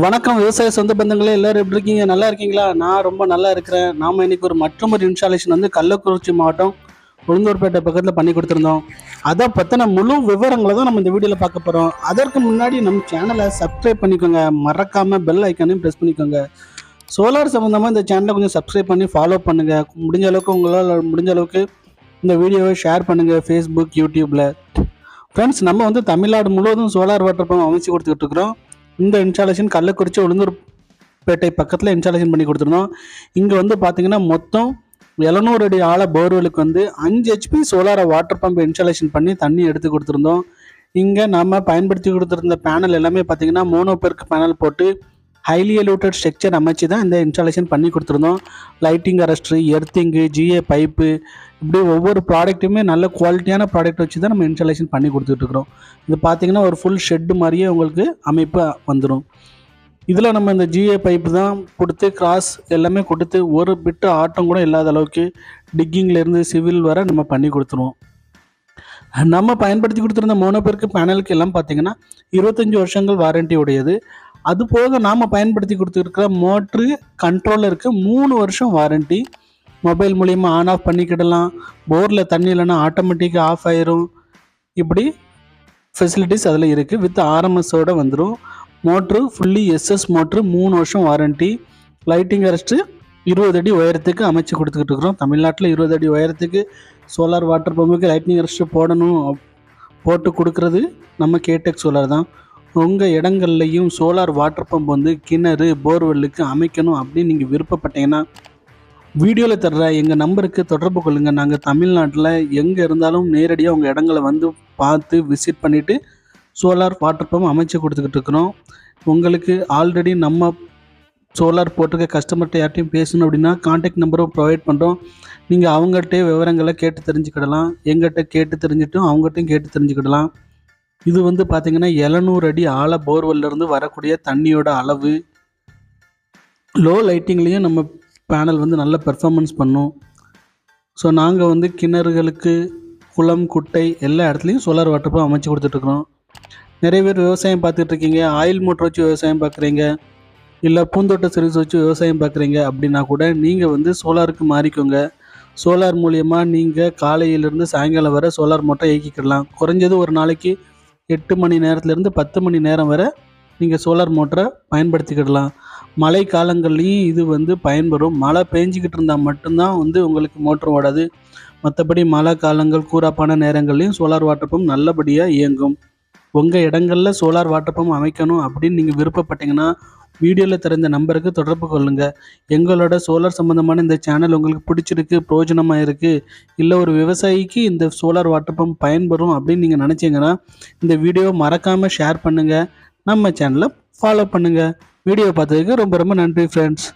வணக்கம் விவசாய சொந்த பந்தங்களே எல்லாரும் எப்படி இருக்கீங்க? நல்லா இருக்கீங்களா? நான் ரொம்ப நல்லா இருக்கிறேன். நாம இன்னைக்கு ஒரு மற்றொரு இன்ஸ்டாலேஷன் வந்து கள்ளக்குறிச்சி மாவட்டம் உளுந்தூர்பேட்டை பக்கத்தில் பண்ணி கொடுத்துருந்தோம். அதை பற்றின முழு விவரங்களை தான் நம்ம இந்த வீடியோவில் பார்க்க போகிறோம் அதற்கு முன்னாடி நம்ம சேனலை சப்ஸ்கிரைப் பண்ணிக்கோங்க. மறக்காமல் பெல் ஐக்கானையும் ப்ரெஸ் பண்ணிக்கோங்க. சோலார் சம்மந்தமாக இந்த சேனலை கொஞ்சம் சப்ஸ்கிரைப் பண்ணி ஃபாலோ பண்ணுங்கள் முடிஞ்ச அளவுக்கு உங்களால் முடிஞ்ச அளவுக்கு இந்த வீடியோவை ஷேர் பண்ணுங்கள் ஃபேஸ்புக் யூடியூப்பில் ஃப்ரெண்ட்ஸ் நம்ம வந்து தமிழ்நாடு முழுவதும் சோலார் வாட்டர் பம்ப் அமைச்சு கொடுத்துக்கிட்டு இருக்கிறோம். இந்த இன்ஸ்டாலேஷன் கள்ளக்குறிச்சி உளுந்தூர்பேட்டை பக்கத்தில் இன்ஸ்டாலேஷன் பண்ணி கொடுத்துருந்தோம். இங்கே வந்து பார்த்தீங்கன்னா மொத்தம் எழுநூறு அடி ஆழ போர்வெலுக்கு வந்து அஞ்சு ஹெச்பி சோலாரை வாட்டர் பம்ப் இன்ஸ்டாலேஷன் பண்ணி தண்ணி எடுத்து கொடுத்துருந்தோம். இங்கே நம்ம பயன்படுத்தி கொடுத்துருந்த பேனல் எல்லாமே பார்த்தீங்கன்னா மோனோபெர்க் பேனல் போட்டு ஹைலி எலூட்டட் ஸ்ட்ரக்சர் அமைச்சு தான் இந்த இன்ஸ்டாலேஷன் பண்ணி கொடுத்துருந்தோம். Lighting arrester earthing GA pipe இப்படி ஒவ்வொரு ப்ராடக்ட்டுமே நல்ல குவாலிட்டியான ப்ராடக்ட் வச்சு தான் நம்ம இன்ஸ்டாலேஷன் பண்ணி கொடுத்துட்டு இருக்கிறோம். இது பார்த்தீங்கன்னா ஒரு ஃபுல் ஷெட்டு மாதிரியே உங்களுக்கு அமைப்பு வந்துடும் இதில் நம்ம இந்த ஜிஏ பைப்பு தான் கொடுத்து கிராஸ் எல்லாமே கொடுத்து ஒரு பிட்டு ஆட்டம் கூட இல்லாத அளவுக்கு டிக்கிங்லேருந்து சிவில் வர நம்ம பண்ணி கொடுத்துருவோம். நம்ம பயன்படுத்தி கொடுத்துருந்த மோனோபெருக்கு பேனலுக்கு எல்லாம் பார்த்தீங்கன்னா இருபத்தஞ்சி வருஷங்கள் வாரண்டி உடையது. அது போக நாம் பயன்படுத்தி கொடுத்துருக்கிற மோட்ரு கண்ட்ரோலருக்கு மூணு வருஷம் வாரண்டி மொபைல் மூலிமா ஆன் ஆஃப் பண்ணிக்கிடலாம். போரில் தண்ணி இல்லைன்னா ஆட்டோமேட்டிக்காக ஆஃப் ஆயிரும். இப்படி ஃபெசிலிட்டிஸ் அதில் இருக்குது வித் ஆர்எம்எஸோட வந்துடும் மோட்ரு ஃபுல்லி எஸ்எஸ் மோட்ரு மூணு வருஷம் வாரண்டி லைட்டிங் அரெஸ்ட்டு இருபது அடி உயரத்துக்கு அமைச்சு கொடுத்துக்கிட்டு இருக்கிறோம். தமிழ்நாட்டில் இருபது அடி உயரத்துக்கு சோலார் வாட்டர் பம்புக்கு லைட்டிங் அரெஸ்ட்டு போடணும். போட்டு கொடுக்குறது நம்ம கேடெக் சோலார் தான். உங்கள் இடங்கள்லையும் சோலார் வாட்டர் பம்ப் வந்து கிணறு போர்வெல்லுக்கு அமைக்கணும் அப்படின்னு நீங்கள் விருப்பப்பட்டீங்கன்னா வீடியோவில் தர்ற எங்கள் நம்பருக்கு தொடர்பு கொள்ளுங்கள் நாங்கள் தமிழ்நாட்டில் எங்கே இருந்தாலும் நேரடியாக உங்கள் இடங்களை வந்து பார்த்து விசிட் பண்ணிவிட்டு சோலார் வாட்டர் பம்ப் அமைச்சு கொடுத்துக்கிட்டு இருக்கிறோம். உங்களுக்கு ஆல்ரெடி நம்ம சோலார் போட்டிருக்க கஸ்டமர்கிட்ட யார்ட்டையும் பேசணும் அப்படின்னா காண்டாக்ட் நம்பரும் ப்ரொவைட் பண்ணுறோம் நீங்கள் அவங்கள்ட்டே விவரங்களை கேட்டு தெரிஞ்சுக்கிடலாம். எங்கிட்ட கேட்டு தெரிஞ்சுட்டும் அவங்ககிட்டையும் கேட்டு தெரிஞ்சுக்கிடலாம். இது வந்து பார்த்திங்கன்னா எழுநூறு அடி ஆழ போர்வெல்லேருந்து வரக்கூடிய தண்ணியோட அளவு. லோ லைட்டிங்லேயும் நம்ம பேனல் வந்து நல்ல பெர்ஃபார்மன்ஸ் பண்ணும். ஸோ நாங்கள் வந்து கிணறுகளுக்கு குளம் குட்டை எல்லா இடத்துலையும் சோலார் வாட்டர் பம்ப் அமைச்சு கொடுத்துட்ருக்குறோம் நிறைய பேர் விவசாயம் பார்த்துட்டு இருக்கீங்க ஆயில் மோட்டர் வச்சு விவசாயம் பார்க்குறீங்க. இல்லை பூந்தோட்ட சர்வீஸ் வச்சு விவசாயம் பார்க்குறீங்க அப்படின்னா கூட நீங்கள் வந்து சோலாருக்கு மாறிக்கோங்க. சோலார் மூலியமாக நீங்கள் காலையிலேருந்து சாயங்காலம் வரை சோலார் மோட்டரை இயக்கிக்கிடலாம். குறைஞ்சது ஒரு நாளைக்கு எட்டு மணி நேரத்துலேருந்து பத்து மணி நேரம் வரை நீங்கள் சோலார் மோட்டரை பயன்படுத்திக்கிடலாம். மழை காலங்கள்லேயும் இது வந்து பயன்பெறும். மழை பெஞ்சிக்கிட்டு இருந்தால் மட்டும்தான் வந்து உங்களுக்கு மோட்டர் ஓடாது. மற்றபடி மழை காலங்கள் கூறாப்பான நேரங்கள்லையும் சோலார் வாட்டர் பம்ப் நல்லபடியாக இயங்கும். உங்கள் இடங்களில் சோலார் வாட்டர் பம்ப் அமைக்கணும் அப்படின்னு நீங்கள் விருப்பப்பட்டீங்கன்னா வீடியோவில் தெரிந்த நம்பருக்கு தொடர்பு கொள்ளுங்கள் எங்களோட சோலார் சம்மந்தமான இந்த சேனல் உங்களுக்கு பிடிச்சிருக்கு பிரயோஜனமாக இருக்குது இல்லை ஒரு விவசாயிக்கு இந்த சோலார் வாட்டர் பம்ப் பயன்பெறும் அப்படின்னு நீங்கள் நினச்சிங்கன்னா இந்த வீடியோவை மறக்காமல் ஷேர் பண்ணுங்கள் நம்ம சேனலை ஃபாலோ பண்ணுங்கள் வீடியோ பார்த்ததுக்கு ரொம்ப ரொம்ப நன்றி ஃப்ரெண்ட்ஸ்